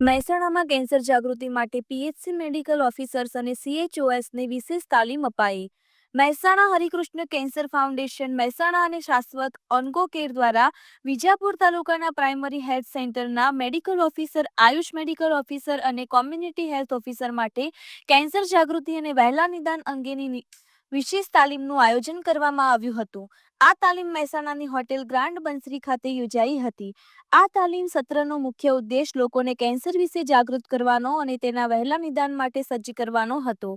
મહેસાણામાં કેન્સર જાગૃતિ માટે PHC medical officers અને સીએચઓએસને વિશેષ તાલીમ અપાઈ. મહેસાણા હરિકૃષ્ણ કેન્સર ફાઉન્ડેશન, મહેસાણા અને શાશ્વત ઓન્કો કેર દ્વારા વિજાપુર તાલુકાના પ્રાઇમરી હેલ્થ સેન્ટરના medical officer, Ayush medical officer અને કોમ્યુનિટી હેલ્થ ઓફિસર માટે કેન્સર જાગૃતિ અને વહેલા નિદાન અંગેની વિશેષ તાલીમનું આયોજન કરવામાં આવ્યું હતું. આ તાલીમ મહેસાણાની હોટેલ ગ્રાન્ડ બંસરી ખાતે યોજાઈ હતી. આ તાલીમ સત્રનો મુખ્ય ઉદ્દેશ લોકોને કેન્સર વિશે જાગૃત કરવાનો અને તેના વહેલા નિદાન માટે સજ્જ કરવાનો હતો.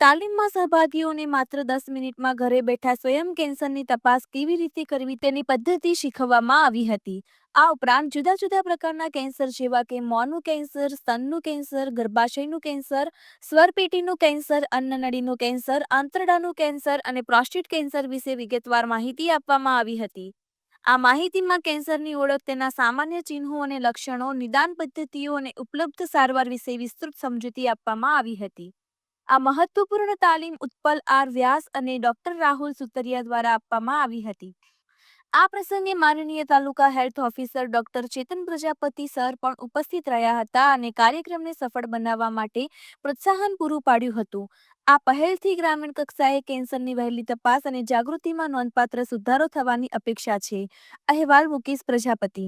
તાલીમમાં સહભાગીઓને માત્ર દસ મિનિટમાં ઘરે બેઠા સ્વયં કેન્સરની તપાસ કેવી રીતે કરવી તેની પદ્ધતિ શીખવવામાં આવી હતી. આ ઉપરાંત જુદા જુદા પ્રકારના કેન્સર જેવા કે મોનું કેન્સર, સ્તનનું કેન્સર, ગર્ભાશયનું કેન્સર, સ્વરપેટીનું કેન્સર, અન્નનળીનું કેન્સર, આંતરડાનું કેન્સર અને પ્રોસ્ટેટ કેન્સર વિશે વિગતવાર માહિતી આપવામાં આવી હતી. આ માહિતીમાં કેન્સરની ઓળખ તેના સામાન્ય ચિહ્નો અને લક્ષણો, નિદાન પદ્ધતિઓ અને ઉપલબ્ધ સારવાર વિશે વિસ્તૃત સમજૂતી આપવામાં આવી હતી. આ મહત્વપૂર્ણ તાલીમ ઉત્પલ આર વ્યાસ અને ડોક્ટર રાહુલ સુતરિયા દ્વારા આપવામાં આવી હતી. આ પ્રસંગે માનનીય taluka health officer doctor Chetan Prajapati sir પણ ઉપસ્થિત રહ્યા હતા અને કાર્યક્રમને સફળ બનાવવા માટે પ્રોત્સાહન પૂરું પાડ્યું હતું. આ પહેલથી ગ્રામીણ કક્ષાએ કેન્સરની વહેલી તપાસ અને જાગૃતિમાં નોંધપાત્ર સુધારો થવાની અપેક્ષા છે. અહેવાલ મુકેશ પ્રજાપતિ.